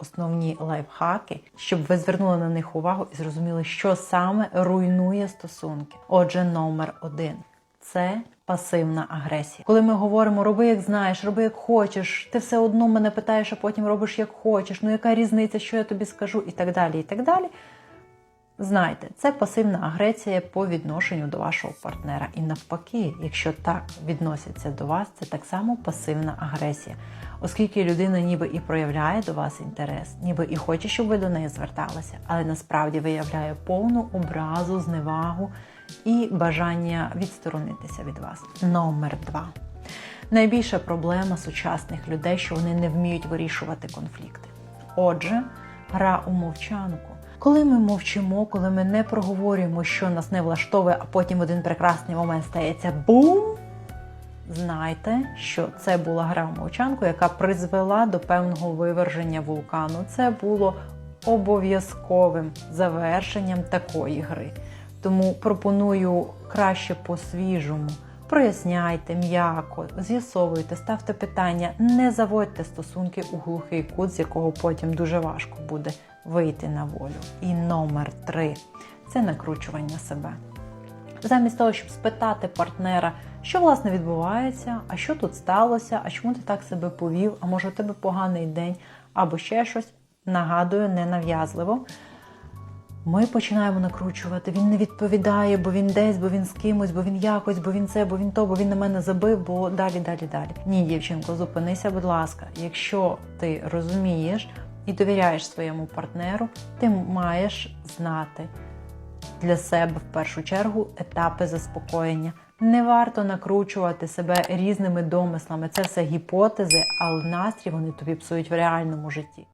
основні лайфхаки, щоб ви звернули на них увагу і зрозуміли, що саме руйнує стосунки. Отже, номер один це пасивна агресія. Коли ми говоримо роби як знаєш, роби як хочеш, ти все одно мене питаєш, а потім робиш як хочеш. Ну яка різниця, що я тобі скажу, і так далі, і так далі. Знайте, це пасивна агресія по відношенню до вашого партнера. І навпаки, якщо так відносяться до вас, це так само пасивна агресія, оскільки людина ніби і проявляє до вас інтерес, ніби і хоче, щоб ви до неї зверталися, але насправді виявляє повну образу, зневагу і бажання відсторонитися від вас. Номер два. Найбільша проблема сучасних людей, що вони не вміють вирішувати конфлікти. Отже, гра у мовчанку. Коли ми мовчимо, коли ми не проговорюємо, що нас не влаштовує, а потім в один прекрасний момент стається бум. Знайте, що це була гра в мовчанку, яка призвела до певного виверження вулкану. Це було обов'язковим завершенням такої гри. Тому пропоную краще по-свіжому. Проясняйте м'яко, з'ясовуйте, ставте питання, не заводьте стосунки у глухий кут, з якого потім дуже важко буде вийти на волю. І номер три це накручування себе. Замість того, щоб спитати партнера, що власне відбувається, а що тут сталося, а чому ти так себе повів, а може у тебе поганий день, або ще щось, нагадую, ненав'язливо. Ми починаємо накручувати. Він не відповідає, бо він десь, бо він з кимось, бо він якось, бо він це, бо він то, бо він на мене забив, бо далі, далі, далі. Ні, дівчинко, зупинися, будь ласка. Якщо ти розумієш і довіряєш своєму партнеру, ти маєш знати для себе в першу чергу етапи заспокоєння. Не варто накручувати себе різними домислами. Це все гіпотези, але настрій вони тобі псують в реальному житті.